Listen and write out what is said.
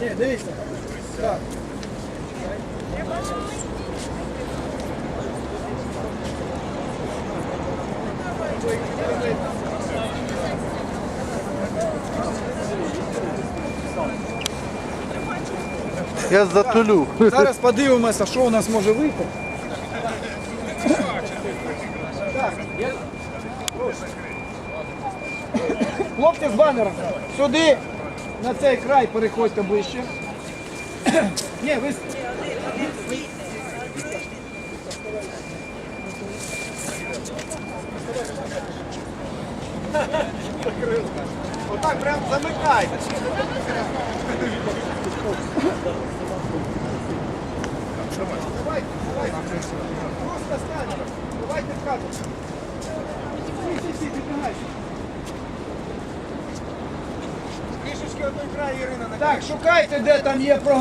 Ні, дивіться. Так. Я затулю. Зараз подивимося, що у нас може вийти. Так, я- Хлопці з банером, сюди, на цей край переходьте ближче. Ні, ви... Отак прям замикайте. Давайте, давайте. Просто станьте. Давайте в кадр. Всі, всі, всі, Ірина Так, шукайте, де там є програма.